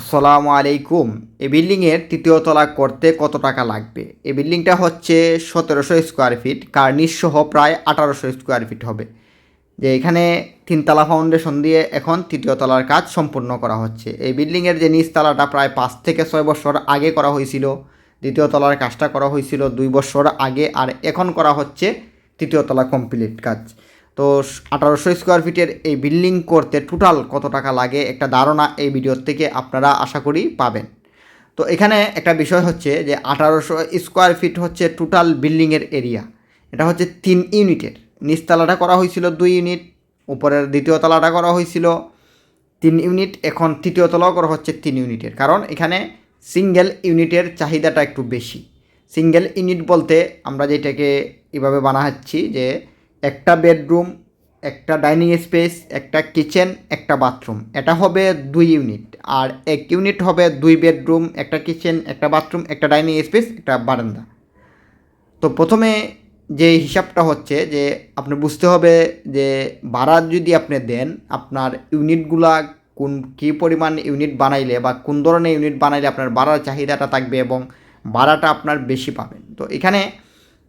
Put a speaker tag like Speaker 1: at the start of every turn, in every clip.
Speaker 1: আসসালামু আলাইকুম। এই বিল্ডিংয়ের তৃতীয় তলা করতে কত টাকা লাগবে? এই বিল্ডিংটা হচ্ছে সতেরোশো স্কোয়ার ফিট কার্নিশ সহ প্রায় আঠারোশো স্কোয়ার ফিট হবে। যে এখানে তিনতলা ফাউন্ডেশন দিয়ে এখন তৃতীয় তলার কাজ সম্পূর্ণ করা হচ্ছে। এই বিল্ডিংয়ের যে নিচতলাটা প্রায় পাঁচ থেকে ছয় বছর আগে করা হয়েছিল, দ্বিতীয় তলার কাজটা করা হয়েছিল দুই বছর আগে, আর এখন করা হচ্ছে তৃতীয় তলা কমপ্লিট কাজ। তো আঠারোশো স্কোয়ার ফিটের এই বিল্ডিং করতে টোটাল কত টাকা লাগে একটা ধারণা এই ভিডিওর থেকে আপনারা আশা করি পাবেন। তো এখানে একটা বিষয় হচ্ছে যে আঠারোশো স্কোয়ার ফিট হচ্ছে টোটাল বিল্ডিংয়ের এরিয়া এটা হচ্ছে তিন ইউনিটের। নিচতলাটা করা হয়েছিল দুই ইউনিট, উপরের দ্বিতীয় তলাটা করা হয়েছিল তিন ইউনিট, এখন তৃতীয় তলাও করা হচ্ছে তিন ইউনিটের। কারণ এখানে সিঙ্গেল ইউনিটের চাহিদাটা একটু বেশি। সিঙ্গেল ইউনিট বলতে আমরা যেটাকে এভাবে বানাচ্ছি যে একটা বেডরুম, একটা ডাইনিং স্পেস, একটা কিচেন, একটা বাথরুম। এটা হবে দুই ইউনিট। আর এক ইউনিট হবে দুই বেডরুম, একটা কিচেন, একটা বাথরুম, একটা ডাইনিং স্পেস, একটা বারান্দা। তো প্রথমে যে হিসাবটা হচ্ছে যে আপনি বুঝতে হবে যে ভাড়া যদি আপনি দেন, আপনার ইউনিটগুলা কোন কী পরিমাণ ইউনিট বানাইলে বা কোন ধরনের ইউনিট বানাইলে আপনার ভাড়ার চাহিদাটা থাকবে এবং ভাড়াটা আপনার বেশি পাবেন। তো এখানে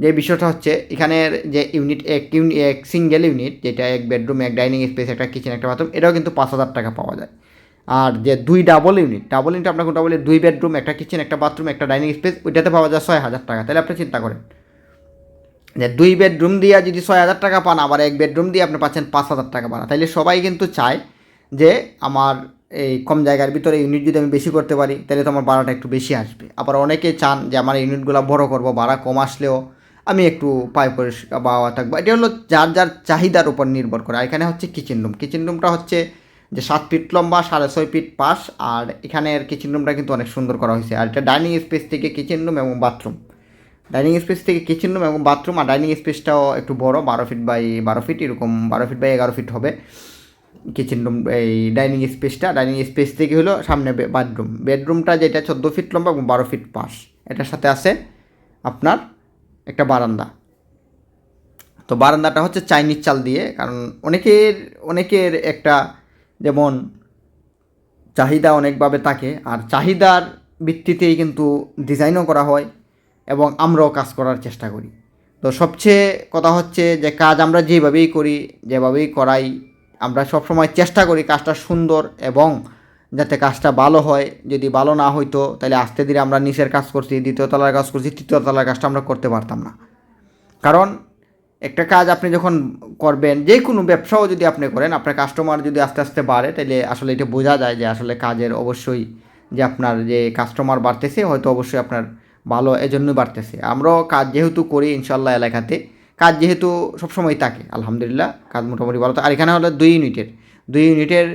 Speaker 1: যে বিষয়টা হচ্ছে, এখানের যে ইউনিট এক ইউনি এক সিঙ্গেল ইউনিট যেটা এক বেডরুম এক ডাইনিং স্পেস একটা কিচেন একটা বাথরুম এটাও কিন্তু পাঁচ হাজার টাকা পাওয়া যায়। আর যে দুই ডাবল ইউনিট ডাবল ইউনিট আপনার কোনটা বলে দুই বেডরুম একটা কিচেন একটা বাথরুম একটা ডাইনিং স্পেস ওইটাতে পাওয়া যায় ছয় হাজার টাকা। তাহলে আপনি চিন্তা করেন, যে দুই বেডরুম দিয়ে যদি ছয় হাজার টাকা পান, আবার এক বেডরুম দিয়ে আপনি পাচ্ছেন পাঁচ হাজার টাকা পান তাহলে সবাই কিন্তু চায় যে আমার এই কম জায়গার ভিতরে ইউনিট যদি আমি বেশি করতে পারি তাহলে তো আমার ভাড়াটা একটু বেশি আসবে। আবার অনেকে চান যে, আমার ইউনিটগুলো বড় করব, ভাড়া কম আসলেও আমি একটু পায় পরিষ্কার বা থাকব। এটা হলো যার যার চাহিদার উপর নির্ভর করে। এখানে হচ্ছে কিচেন রুম কিচেন রুমটা হচ্ছে যে সাত ফিট লম্বা, সাড়ে ছয় ফিট পাশ, আর এখানের কিচেন রুমটা কিন্তু অনেক সুন্দর করা হয়েছে। আর এটা ডাইনিং স্পেস থেকে কিচেন রুম এবং বাথরুম ডাইনিং স্পেস থেকে কিচেন রুম এবং বাথরুম আর ডাইনিং স্পেসটাও একটু বড়, বারো ফিট বাই বারো ফিট, এরকম বারো ফিট বাই এগারো ফিট হবে কিচেন রুম এই ডাইনিং স্পেসটা ডাইনিং স্পেস থেকে হলো সামনে বেডরুম বেডরুমটা যেটা চোদ্দ ফিট লম্বা এবং বারো ফিট পাশ। এটার সাথে আছে আপনার একটা বারান্দা। তো বারান্দাটা হচ্ছে চাইনিজ চাল দিয়ে, কারণ অনেকের অনেকের একটা যেমন চাহিদা অনেকভাবে থাকে, আর চাহিদার ভিত্তিতেই কিন্তু ডিজাইনও করা হয় এবং আমরাও কাজ করার চেষ্টা করি। তো সবচেয়ে কথা হচ্ছে যে কাজ আমরা যেভাবেই করি, যেভাবেই করাই, আমরা সবসময় চেষ্টা করি কাজটা সুন্দর এবং যাতে কাজটা ভালো হয়। যদি ভালো না হইতো, তাহলে আস্তে ধীরে আমরা নিচের কাজ করছি, দ্বিতীয় তলার কাজ করছি, তৃতীয় তলার কাজটা আমরা করতে পারতাম না। কারণ একটা কাজ আপনি যখন করবেন, যে কোনো ব্যবসাও যদি আপনি করেন, আপনার কাস্টমার যদি আস্তে আস্তে বাড়ে তাহলে আসলে এটা বোঝা যায় যে আসলে কাজের অবশ্যই যে আপনার যে কাস্টমার বাড়তেছে, হয়তো অবশ্যই আপনার ভালো এজন্যই বাড়তেছে। আমরাও কাজ যেহেতু করি ইনশাল্লাহ এলাকাতে, কাজ যেহেতু সবসময় থাকে, আলহামদুলিল্লাহ, কাজ মোটামুটি ভালো তো আর এখানে হলো দুই ইউনিটের। দুই ইউনিটের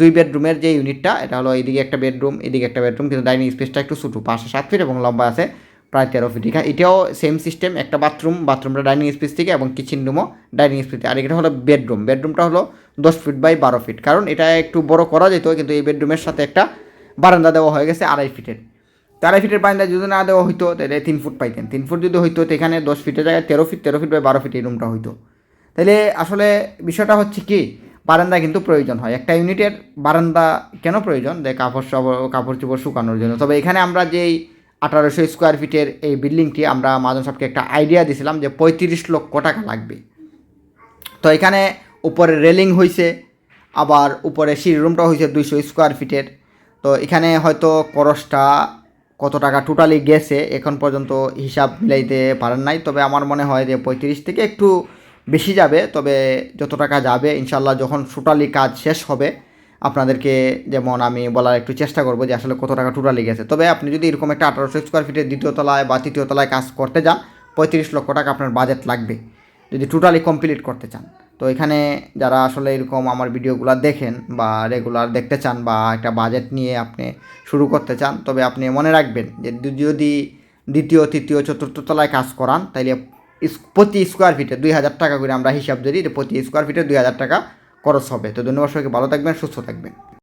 Speaker 1: দুই বেডরুমের যে ইউনিটটা, এটা হলো এদিকে একটা বেডরুম, এদিকে একটা বেডরুম, কিন্তু ডাইনিং স্পেসটা একটু ছোটো পাঁচশো সাত ফিট এবং লম্বা আছে, প্রায় তেরো ফিট। এখানে এটাও সেম সিস্টেম একটা বাথরুম বাথরুমটা ডাইনিং স্পেস থেকে এবং কিচেন রুমও ডাইনিং স্পেস থেকে। আর এটা হলো বেডরুম, বেডরুমটা হলো দশ ফিট বাই বারো ফিট। কারণ এটা একটু বড় করা যেত, কিন্তু এই বেডরুমের সাথে একটা বারান্দা দেওয়া হয়ে গেছে আড়াই ফিটের। তো আড়াই ফিটের বারান্দা যদি না দেওয়া হইতো, তাহলে তিন ফুট পাইতেন। তিন ফুট যদি হইতো, তো এখানে দশ ফিটের জায়গায় তেরো ফিট তেরো ফিট বাই বারো ফিট এই রুমটা হইতো। তাহলে আসলে বিষয়টা হচ্ছে কি বারান্দা কিন্তু প্রয়োজন হয়। একটা ইউনিটের বারান্দা কেন প্রয়োজন? যে কাপড় কাপড় চোপড় শুকানোর জন্য। তবে এখানে আমরা যেই আঠারোশো স্কোয়ার ফিটের এই বিল্ডিংটি আমরা মাজন সাহেবকে একটা আইডিয়া দিয়েছিলাম যে পঁয়ত্রিশ লক্ষ টাকা লাগবে। তো এখানে উপরে রেলিং হয়েছে আবার উপরে সিঁড়ি রুমটা হয়েছে দুইশো স্কোয়ার ফিটের তো এখানে হয়তো করসটা কত টাকা টোটালি গেছে, এখন পর্যন্ত হিসাব মিলাইতে পারেন নাই। তবে আমার মনে হয় যে পঁয়ত্রিশ থেকে একটু বেশি যাবে, তবে যত টাকা যাবে ইনশাল্লাহ যখন টোটালি কাজ শেষ হবে, আপনাদেরকে যেমন আমি বলার একটু চেষ্টা করব যে আসলে কত টাকা টোটালি গেছে। তবে আপনি যদি এরকম একটা আঠারোশো স্কোয়ার ফিটের দ্বিতীয় তলায় বা তৃতীয় তলায় কাজ করতে যান, পঁয়ত্রিশ লক্ষ টাকা আপনার বাজেট লাগবে, যদি টোটালি কমপ্লিট করতে চান। তো এখানে যারা আসলে এরকম আমার ভিডিওগুলো দেখেন বা রেগুলার দেখতে চান বা একটা বাজেট নিয়ে আপনি শুরু করতে চান, তবে আপনি মনে রাখবেন যে যদি দ্বিতীয়, তৃতীয়, চতুর্থ তলায় কাজ করান তাহলে প্রতি স্কোয়ার ফিটে দুই হাজার টাকা করে আমরা হিসাব ধরি প্রতি স্কোয়ার ফিটে দুই হাজার টাকা খরচ হবে। তো ধন্যবাদ সবাইকে, ভালো থাকবেন, সুস্থ থাকবেন।